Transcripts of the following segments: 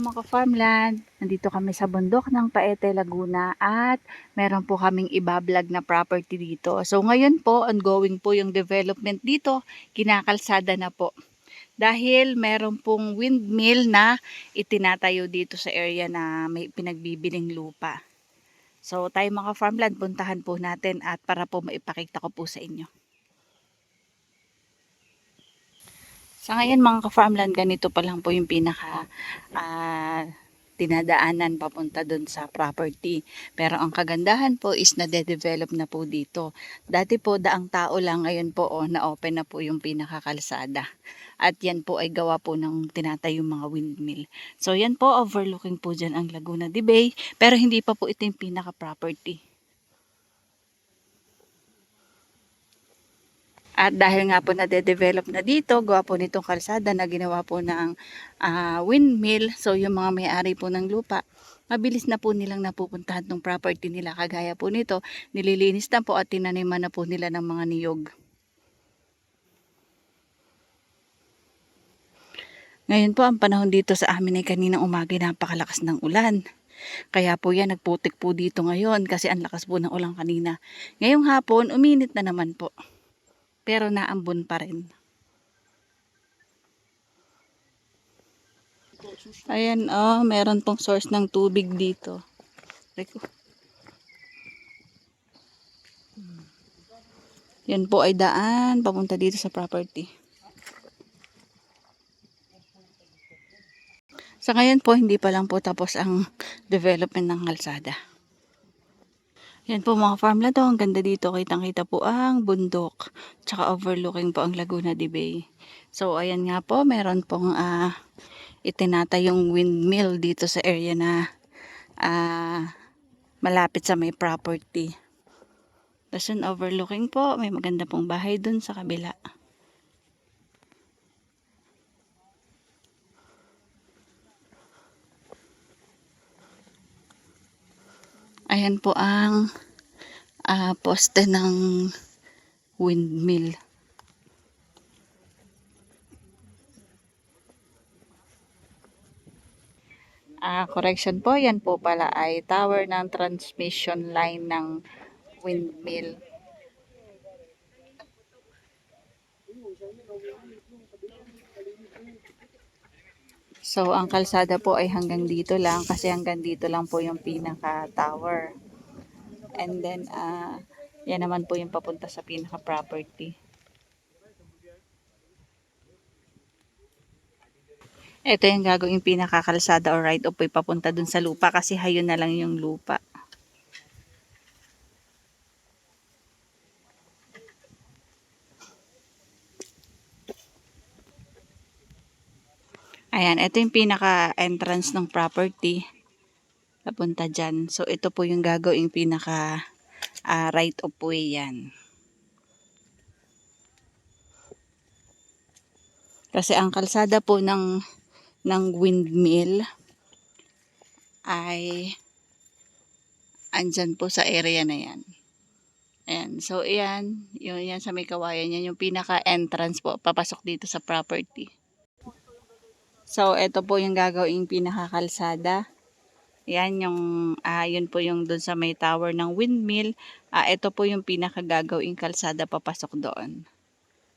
mga farmland, nandito kami sa bundok ng Paete, Laguna at meron po kaming ibablog na property dito. So ngayon po, ongoing po yung development dito, kinakalsada na po. Dahil meron pong windmill na itinatayo dito sa area na may pinagbibiling lupa. So tayo mga farmland, puntahan po natin at para po maipakita ko po sa inyo. Sa ngayon mga ka-farmland, ganito pa lang po yung pinaka ah, tinadaanan papunta dun sa property. Pero ang kagandahan po is nade-develop na po dito. Dati po daang tao lang, ngayon po oh, na-open na po yung pinakakalsada. At yan po ay gawa po ng tinatayong mga windmill. So yan po, overlooking po dyan ang Laguna de Bay. Pero hindi pa po ito yung pinaka-property. At dahil nga po nade-develop na dito, gawa po nitong kalsada na ginawa po ng ah, windmill. So yung mga may-ari po ng lupa, mabilis na po nilang napupuntahan ng property nila. Kagaya po nito, nililinis na po at tinaniman na po nila ng mga niyog. Ngayon po, ang panahon dito sa amin ay kaninang umaga napakalakas ng ulan. Kaya po yan, nagputik po dito ngayon kasi ang lakas po ng ulan kanina. Ngayong hapon, uminit na naman po pero naambon pa rin. Ayan, oh, meron pong source ng tubig dito. Yan po ay daan papunta dito sa property. Sa ngayon po, hindi pa lang po tapos ang development ng kalsada. Yan po mga farmland ang ganda dito. Kitang-kita po ang bundok. Tsaka overlooking po ang Laguna de Bay. So ayan nga po, meron pong uh, itinatayong windmill dito sa area na uh, malapit sa may property. Tapos overlooking po, may maganda pong bahay dun sa kabila. Ayan po ang uh, poste ng windmill. Ah, correction po, yan po pala ay tower ng transmission line ng windmill. So, ang kalsada po ay hanggang dito lang kasi hanggang dito lang po yung pinaka-tower. And then, uh, yan naman po yung papunta sa pinaka-property. Ito yung gagawin pinaka-kalsada or right of way papunta dun sa lupa kasi hayon na lang yung lupa. Ayan, ito yung pinaka-entrance ng property. Papunta dyan. So, ito po yung gagawing pinaka uh, right of way yan. Kasi ang kalsada po ng, ng windmill ay andyan po sa area na yan. Ayan. So, ayan. Yung, yan sa may kawayan yan. Yung pinaka-entrance po. Papasok dito sa property. So, ito po yung gagawing pinakakalsada. Yan yung, uh, yun po yung doon sa may tower ng windmill. Uh, ito po yung pinakagagawing kalsada papasok doon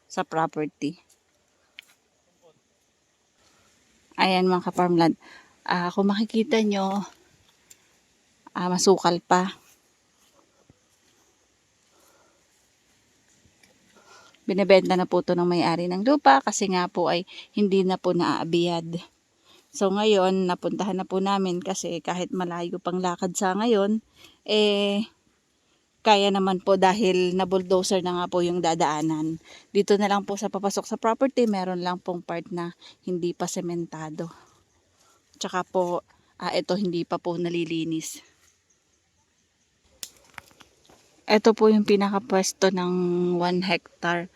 sa property. Ayan mga ka-farmland. Uh, kung makikita nyo, uh, masukal pa. Binebenta na po to ng may-ari ng lupa kasi nga po ay hindi na po naaabiyad. So ngayon, napuntahan na po namin kasi kahit malayo pang lakad sa ngayon, eh, kaya naman po dahil na bulldozer na nga po yung dadaanan. Dito na lang po sa papasok sa property, meron lang pong part na hindi pa sementado. Tsaka po, ah, ito hindi pa po nalilinis. Ito po yung pinakapwesto ng 1 hectare.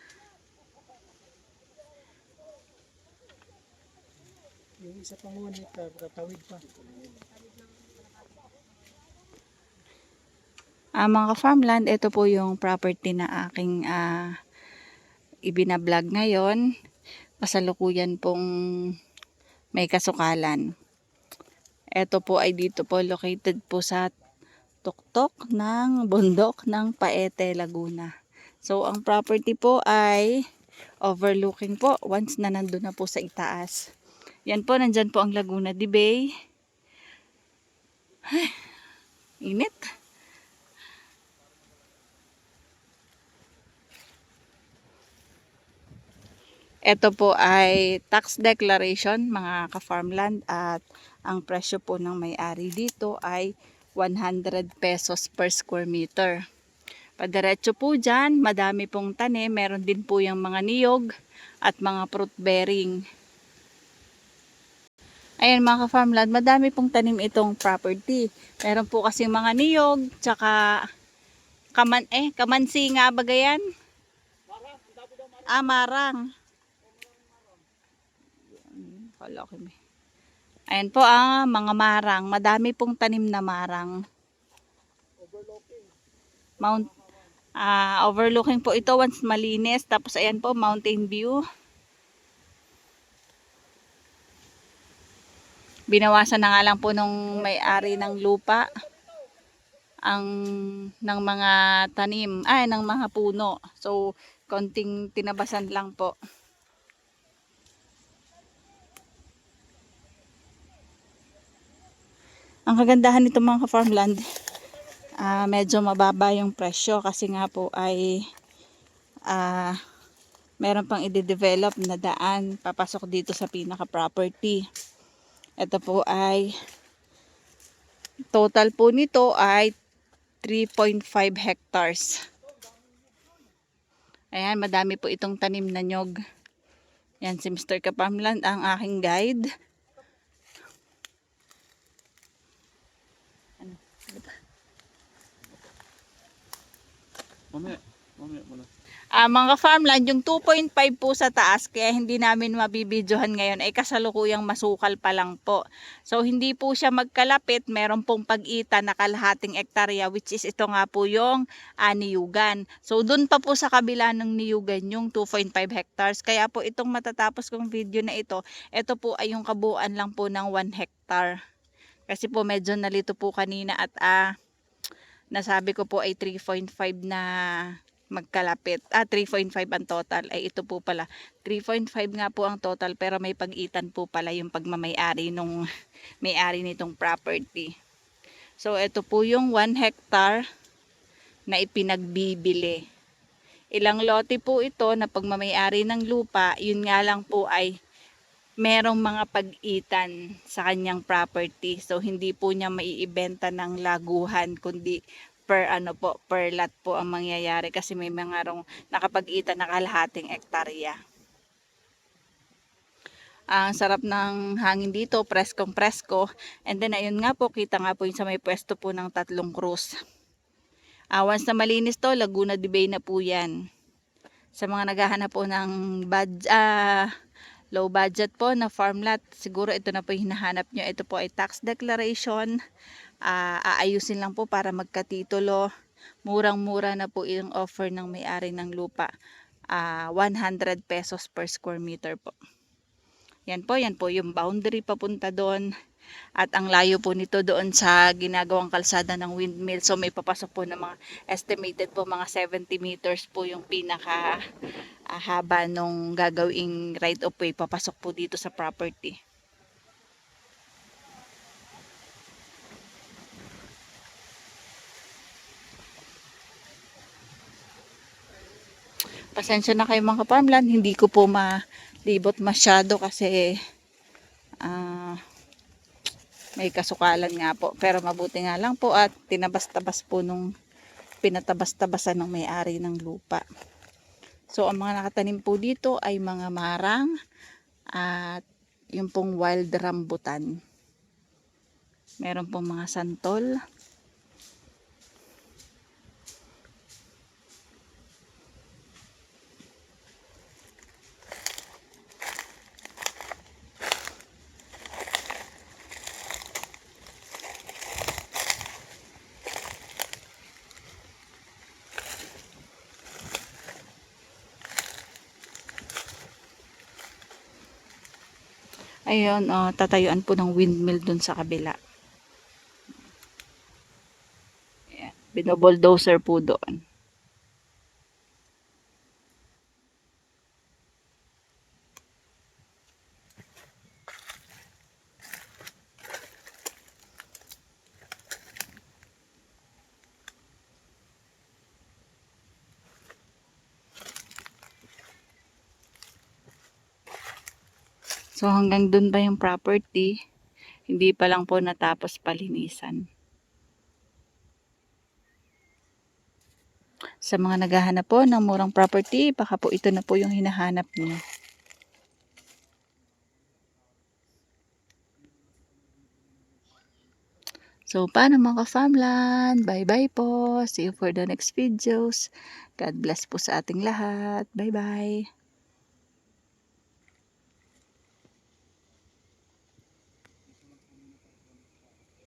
Isa 1 hectare, katawid pa. Ah, mga farmland, ito po yung property na aking uh, ibinablog ngayon. Pasalukuyan pong may kasukalan. Ito po ay dito po located po sa tuktok ng bundok ng Paete, Laguna. So, ang property po ay overlooking po once na nandun na po sa itaas. Yan po, nandyan po ang Laguna de Bay. Ay, init. Ito po ay tax declaration mga ka-farmland at ang presyo po ng may-ari dito ay 100 pesos per square meter. Padiretso po dyan, madami pong tanim. Meron din po yung mga niyog at mga fruit bearing. Ayan mga ka-farmland, madami pong tanim itong property. Meron po kasi mga niyog, tsaka kaman, eh, kamansi nga ba gayan? Ah. Ayan po ang mga marang. Madami pong tanim na marang. Mount ah overlooking po ito once malinis. Tapos ayan po, mountain view. Binawasan na nga lang po nung may-ari ng lupa ang ng mga tanim, ay ng mga puno. So, konting tinabasan lang po. Ang kagandahan nito mga ka-farmland, ah medyo mababa yung presyo kasi nga po ay ah meron pang i-develop na daan papasok dito sa pinaka-property. Ito po ay total po nito ay 3.5 hectares. Ayan, madami po itong tanim na nyog. Yan si Mr. Kapamland ang aking guide. Mamaya, mamaya muna. Ah, mga farmland, yung 2.5 po sa taas, kaya hindi namin mabibidyohan ngayon, ay kasalukuyang masukal pa lang po. So, hindi po siya magkalapit, meron pong pag-ita na kalahating ektarya, which is ito nga po yung ah, niyugan. So, dun pa po sa kabila ng niyugan yung 2.5 hectares. Kaya po itong matatapos kong video na ito, ito po ay yung kabuuan lang po ng 1 hectare. Kasi po medyo nalito po kanina at ah, nasabi ko po ay 3.5 na magkalapit. Ah, 3.5 ang total. Ay, ito po pala. 3.5 nga po ang total pero may pag-itan po pala yung pagmamayari nung may-ari nitong property. So, ito po yung 1 hectare na ipinagbibili. Ilang lote po ito na pagmamayari ng lupa, yun nga lang po ay merong mga pag-itan sa kanyang property. So, hindi po niya maiibenta ng laguhan, kundi per ano po, per lot po ang mangyayari kasi may mga rong nakapag-itan na kalahating ektarya. Ang sarap ng hangin dito, preskong presko. And then ayun nga po, kita nga po yung sa may pwesto po ng tatlong cruise. Ah, once na malinis to, Laguna de Bay na po yan. Sa mga naghahanap po ng bad, ah, low budget po na farm lot, siguro ito na po yung hinahanap nyo. Ito po ay tax declaration. Ah, aayusin lang po para magkatitulo. Murang-mura na po yung offer ng may-ari ng lupa. Ah, 100 pesos per square meter po. Yan po, yan po yung boundary papunta doon. At ang layo po nito doon sa ginagawang kalsada ng windmill. So may papasok po ng mga estimated po mga 70 meters po yung pinaka ah, haba nung gagawing right of way papasok po dito sa property. Pasensya na kayo mga farmland, hindi ko po malibot masyado kasi ah may kasukalan nga po. Pero mabuti nga lang po at tinabas-tabas po nung pinatabas-tabasan ng may-ari ng lupa. So, ang mga nakatanim po dito ay mga marang at yung pong wild rambutan. Meron pong mga santol. Ayun, uh, tatayuan po ng windmill dun sa kabila. Ayan, binobulldozer po doon. So hanggang dun pa yung property, hindi pa lang po natapos palinisan. Sa mga naghahanap po ng murang property, baka po ito na po yung hinahanap niyo. So, paano mga farmland? Bye-bye po. See you for the next videos. God bless po sa ating lahat. Bye-bye.